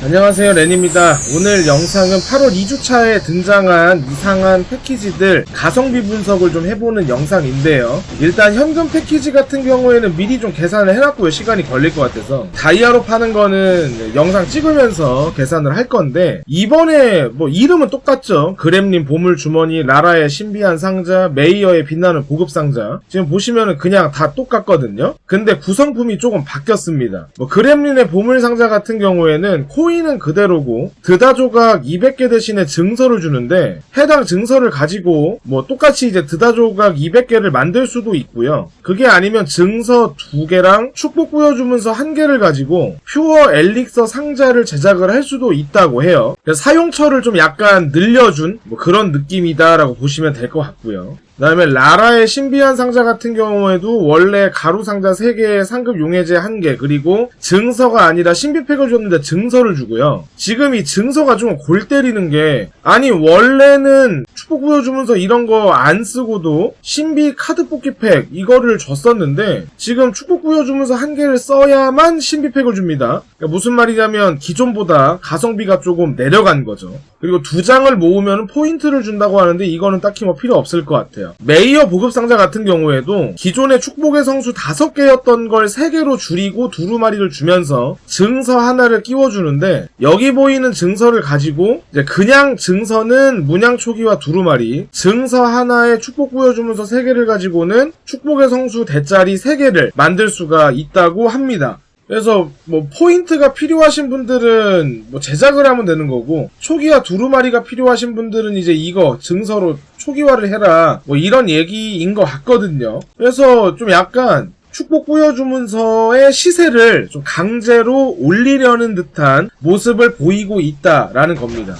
안녕하세요 렌입니다. 오늘 영상은 8월 2주차에 등장한 이상한 패키지들 가성비 분석을 좀 해보는 영상인데요. 일단 현금 패키지 같은 경우에는 미리 좀 계산을 해놨고요. 시간이 걸릴 것 같아서. 다이아로 파는 거는 영상 찍으면서 계산을 할 건데 이번에 뭐 이름은 똑같죠. 그렘린 보물주머니 라라의 신비한 상자 메이어의 빛나는 보급 상자. 지금 보시면은 그냥 다 똑같거든요. 근데 구성품이 조금 바뀌었습니다. 뭐 그렘린의 보물 상자 같은 경우에는 코 인은 그대로고 드다 조각 200개 대신에 증서를 주는데 해당 증서를 가지고 뭐 똑같이 이제 드다 조각 200개를 만들 수도 있고요. 그게 아니면 증서 2개랑 축복 부여주문서 1개를 가지고 퓨어 엘릭서 상자를 제작을 할 수도 있다고 해요. 사용처를 좀 약간 늘려준 뭐 그런 느낌이다라고 보시면 될 것 같고요. 그 다음에 라라의 신비한 상자 같은 경우에도 원래 가루 상자 3개에 상급 용해제 1개 그리고 증서가 아니라 신비팩을 줬는데 증서를 주고요. 지금 이 증서가 좀 골 때리는 게 아니 원래는 축복 보여주면서 이런 거 안 쓰고도 신비 카드 뽑기 팩 이거를 줬었는데 지금 축복 보여주면서 한 개를 써야만 신비팩을 줍니다. 그러니까 무슨 말이냐면 기존보다 가성비가 조금 내려간 거죠. 그리고 두 장을 모으면 포인트를 준다고 하는데 이거는 딱히 뭐 필요 없을 것 같아요. 메이어 보급 상자 같은 경우에도 기존의 축복의 성수 다섯 개였던 걸세 개로 줄이고 두루마리를 주면서 증서 하나를 끼워주는데 여기 보이는 증서를 가지고 이제 그냥 증서는 문양 초기와 두루마리, 증서 하나에 축복 보여주면서 세 개를 가지고는 축복의 성수 대짜리 세 개를 만들 수가 있다고 합니다. 그래서 뭐 포인트가 필요하신 분들은 뭐 제작을 하면 되는 거고 초기화 두루마리가 필요하신 분들은 이제 이거 증서로 초기화를 해라 뭐 이런 얘기인 것 같거든요. 그래서 좀 약간 축복 부여주문서의 시세를 좀 강제로 올리려는 듯한 모습을 보이고 있다라는 겁니다.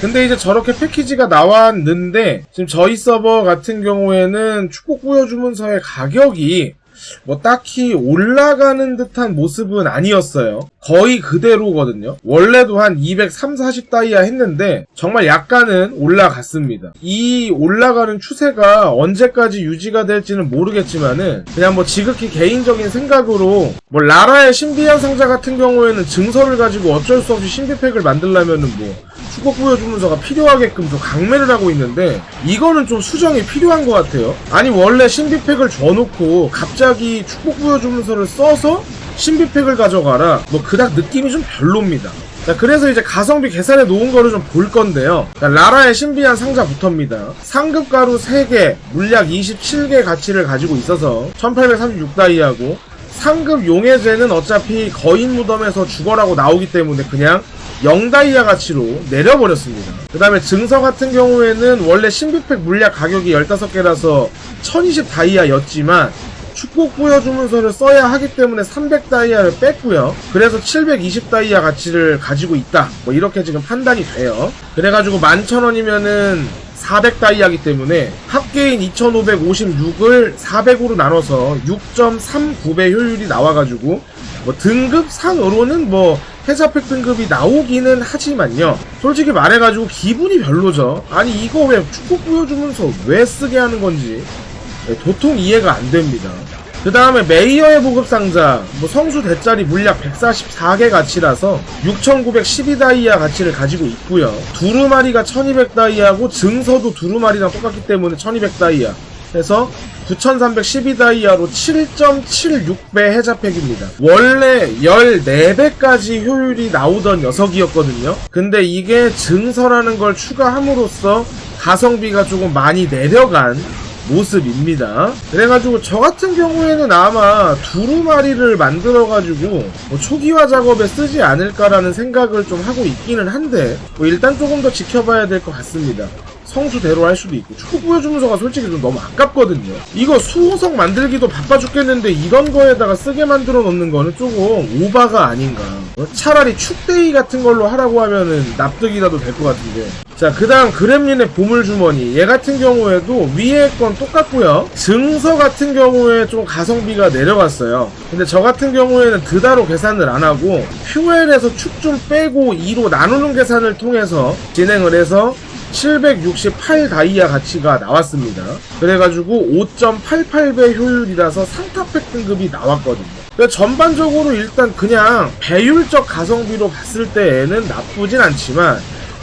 근데 이제 저렇게 패키지가 나왔는데 지금 저희 서버 같은 경우에는 축복 부여주문서의 가격이 뭐 딱히 올라가는 듯한 모습은 아니었어요. 거의 그대로거든요. 원래도 한 230, 40 다이아 했는데 정말 약간은 올라갔습니다. 이 올라가는 추세가 언제까지 유지가 될지는 모르겠지만은 그냥 뭐 지극히 개인적인 생각으로 뭐 라라의 신비한 상자 같은 경우에는 증서를 가지고 어쩔 수 없이 신비팩을 만들려면은 뭐 축복 부여주문서가 필요하게끔 좀 강매를 하고 있는데 이거는 좀 수정이 필요한 것 같아요. 아니 원래 신비팩을 줘놓고 갑자기 축복 부여주문서를 써서 신비팩을 가져가라. 뭐 그닥 느낌이 좀 별로입니다. 자, 그래서 이제 가성비 계산해 놓은 거를 좀 볼 건데요. 자, 라라의 신비한 상자부터입니다. 상급 가루 3개, 물약 27개 가치를 가지고 있어서 1836다이하고 상급 용해제는 어차피 거인 무덤에서 죽어라고 나오기 때문에 그냥 0다이아 가치로 내려버렸습니다. 그 다음에 증서 같은 경우에는 원래 신비팩 물약 가격이 15개라서 1020 다이아였지만 축복 보여주문서를 써야 하기 때문에 300다이아를 뺐고요. 그래서 720다이아 가치를 가지고 있다. 뭐 이렇게 지금 판단이 돼요. 그래가지고 11,000원이면은 400다이아기 때문에 합계인 2556을 400으로 나눠서 6.39배 효율이 나와가지고 뭐 등급상으로는 뭐 해자팩 등급이 나오기는 하지만요. 솔직히 말해가지고 기분이 별로죠. 아니 이거 왜 축복 보여주면서 왜 쓰게 하는 건지 네, 도통 이해가 안 됩니다. 그 다음에 메이어의 보급 상자, 뭐 성수 대짜리 물약 144개 가치라서 6,912 다이아 가치를 가지고 있고요. 두루마리가 1,200 다이아고 증서도 두루마리랑 똑같기 때문에 1,200 다이아. 해서 9312 다이아로 7.76배 해자팩입니다. 원래 14배까지 효율이 나오던 녀석이었거든요. 근데 이게 증서라는 걸 추가함으로써 가성비가 조금 많이 내려간 모습입니다. 그래가지고 저 같은 경우에는 아마 두루마리를 만들어가지고 뭐 초기화 작업에 쓰지 않을까라는 생각을 좀 하고 있기는 한데 뭐 일단 조금 더 지켜봐야 될 것 같습니다. 성수대로 할 수도 있고 축구 보여주면서가 솔직히 좀 너무 아깝거든요. 이거 수호석 만들기도 바빠 죽겠는데 이런 거에다가 쓰게 만들어 놓는 거는 조금 오바가 아닌가. 어, 차라리 축데이 같은 걸로 하라고 하면은 납득이라도 될 것 같은데. 자, 그 다음 그렘린의 보물주머니. 얘 같은 경우에도 위에 건 똑같고요. 증서 같은 경우에 좀 가성비가 내려갔어요. 근데 저 같은 경우에는 드다로 계산을 안 하고 퓨엘에서 축 좀 빼고 2로 나누는 계산을 통해서 진행을 해서 768 다이아 가치가 나왔습니다. 그래가지고 5.88배 효율이라서 상타팩 등급이 나왔거든요. 그러니까 전반적으로 일단 그냥 배율적 가성비로 봤을 때에는 나쁘진 않지만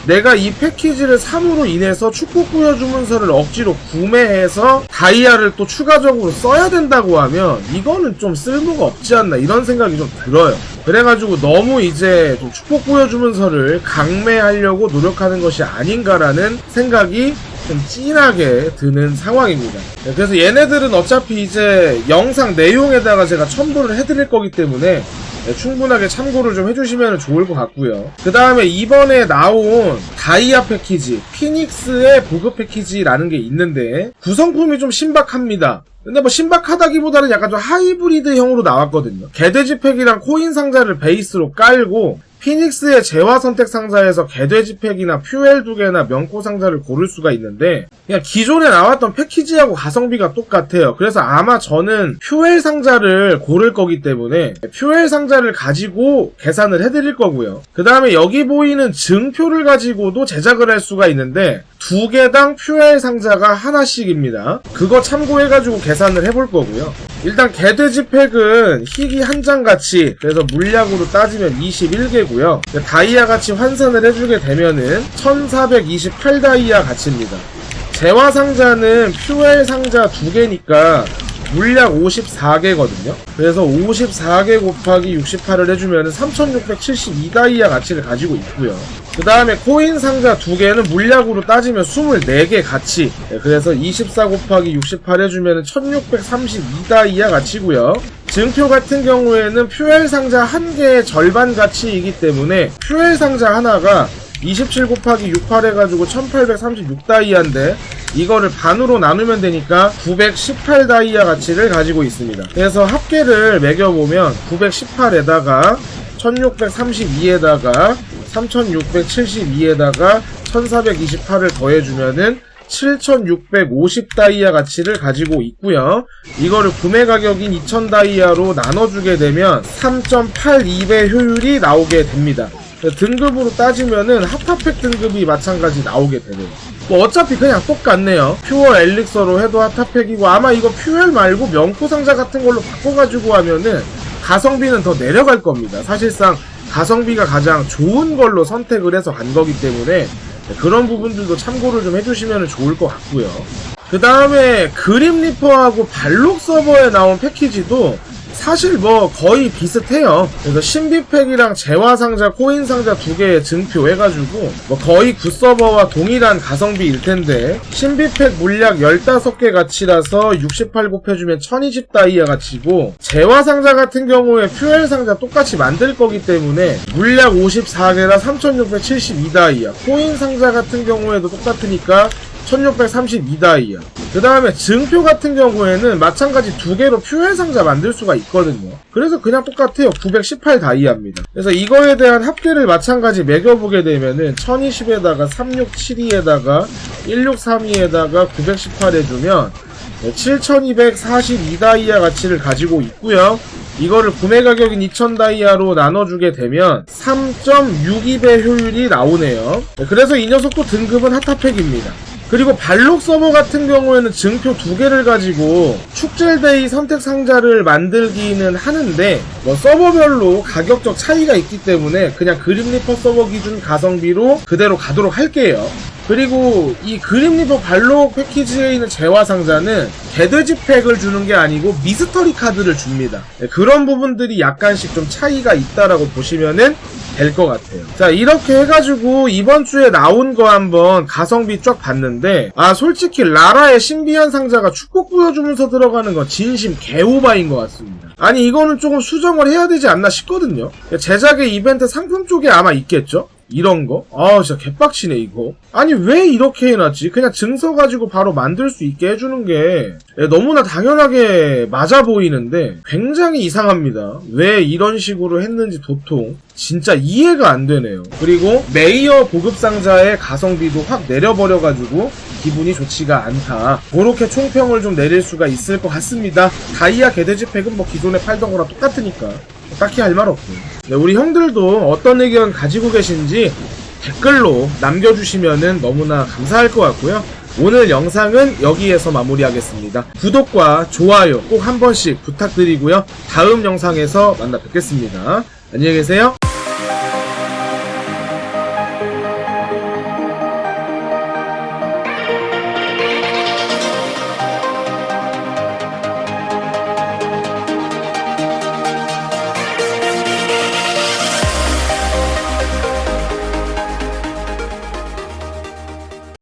내가 이 패키지를 3으로 인해서 축복 부여주문서를 억지로 구매해서 다이아를 또 추가적으로 써야 된다고 하면 이거는 좀 쓸모가 없지 않나 이런 생각이 좀 들어요. 그래가지고 너무 이제 좀 축복 부여주문서를 강매하려고 노력하는 것이 아닌가라는 생각이 좀 찐하게 드는 상황입니다. 네, 그래서 얘네들은 어차피 이제 영상 내용에다가 제가 첨부를 해드릴 거기 때문에 네, 충분하게 참고를 좀 해주시면 좋을 것 같고요. 그 다음에 이번에 나온 다이아 패키지, 피닉스의 보급 패키지라는 게 있는데 구성품이 좀 신박합니다. 근데 뭐 신박하다기보다는 약간 좀 하이브리드형으로 나왔거든요. 개돼지 팩이랑 코인 상자를 베이스로 깔고 피닉스의 재화 선택 상자에서 개돼지 팩이나 퓨엘 두 개나 명코 상자를 고를 수가 있는데 그냥 기존에 나왔던 패키지하고 가성비가 똑같아요. 그래서 아마 저는 퓨엘 상자를 고를 거기 때문에 퓨엘 상자를 가지고 계산을 해드릴 거고요. 그 다음에 여기 보이는 증표를 가지고도 제작을 할 수가 있는데 두 개당 퓨엘 상자가 하나씩입니다. 그거 참고해가지고 계산을 해볼 거고요. 일단 개돼지 팩은 희귀 한장 가치 그래서 물약으로 따지면 21개고요. 다이아 가치 환산을 해주게 되면은 1428 다이아 가치입니다. 재화 상자는 퓨엘 상자 두 개니까 물약 54개거든요. 그래서 54개 곱하기 68을 해주면 3672다이아 가치를 가지고 있고요. 그 다음에 코인 상자 두 개는 물약으로 따지면 24개 가치. 네, 그래서 24 곱하기 68 해주면 1632다이아 가치고요. 증표 같은 경우에는 퓨엘 상자 한 개의 절반 가치이기 때문에 퓨엘 상자 하나가 27 곱하기 68 해가지고 1836 다이아인데 이거를 반으로 나누면 되니까 918 다이아 가치를 가지고 있습니다. 그래서 합계를 매겨보면 918에다가 1632에다가 3672에다가 1428을 더해주면은 7650 다이아 가치를 가지고 있고요. 이거를 구매 가격인 2000 다이아로 나눠주게 되면 3.82배 효율이 나오게 됩니다. 등급으로 따지면은 핫타팩 등급이 마찬가지 나오게 되네요. 뭐 어차피 그냥 똑같네요. 퓨어 엘릭서로 해도 핫타팩이고 아마 이거 퓨엘 말고 명코 상자 같은 걸로 바꿔가지고 하면은 가성비는 더 내려갈 겁니다. 사실상 가성비가 가장 좋은 걸로 선택을 해서 간 거기 때문에 그런 부분들도 참고를 좀 해주시면 좋을 것 같고요. 그 다음에 그림 리퍼하고 발록 서버에 나온 패키지도 사실 뭐 거의 비슷해요. 그래서 신비팩이랑 재화 상자, 코인 상자 두 개의 증표 해가지고 뭐 거의 굿서버와 동일한 가성비일 텐데 신비팩 물약 15개 가치라서 68 곱해주면 1020 다이아 가치고 재화 상자 같은 경우에 퓨엘 상자 똑같이 만들 거기 때문에 물약 54개라 3672 다이아 코인 상자 같은 경우에도 똑같으니까 1632다이아. 그 다음에 증표 같은 경우에는 마찬가지 두 개로 퓨엘 상자 만들 수가 있거든요. 그래서 그냥 똑같아요. 918다이아입니다. 그래서 이거에 대한 합계를 마찬가지 매겨보게 되면은 1020에다가 367에다가 1632에다가 918 해주면 7242다이아 가치를 가지고 있고요. 이거를 구매 가격인 2000다이아로 나눠주게 되면 3.62배 효율이 나오네요. 네, 그래서 이 녀석도 등급은 핫타팩입니다. 그리고 발록 서버 같은 경우에는 증표 두 개를 가지고 축젤데이 선택 상자를 만들기는 하는데 뭐 서버별로 가격적 차이가 있기 때문에 그냥 그림리퍼 서버 기준 가성비로 그대로 가도록 할게요. 그리고 이 그림리퍼 발록 패키지에 있는 재화 상자는 개돼지 팩을 주는 게 아니고 미스터리 카드를 줍니다. 네, 그런 부분들이 약간씩 좀 차이가 있다라고 보시면은 될 것 같아요. 자, 이렇게 해가지고 이번 주에 나온 거 한번 가성비 쫙 봤는데, 아, 솔직히 라라의 신비한 상자가 축복 부여주면서 들어가는 건 진심 개오바인 것 같습니다. 아니, 이거는 조금 수정을 해야 되지 않나 싶거든요. 제작의 이벤트 상품 쪽에 아마 있겠죠? 이런 거? 아, 진짜 개빡치네, 이거. 아니, 왜 이렇게 해놨지? 그냥 증서 가지고 바로 만들 수 있게 해주는 게 너무나 당연하게 맞아 보이는데 굉장히 이상합니다. 왜 이런 식으로 했는지 도통 진짜 이해가 안 되네요. 그리고 메이어 보급 상자의 가성비도 확 내려버려가지고 기분이 좋지가 않다. 그렇게 총평을 좀 내릴 수가 있을 것 같습니다. 다이아 개돼지 팩은 뭐 기존에 팔던 거랑 똑같으니까. 딱히 할 말 없고. 네, 우리 형들도 어떤 의견 가지고 계신지 댓글로 남겨주시면 너무나 감사할 것 같고요. 오늘 영상은 여기에서 마무리하겠습니다. 구독과 좋아요 꼭 한 번씩 부탁드리고요. 다음 영상에서 만나 뵙겠습니다. 안녕히 계세요.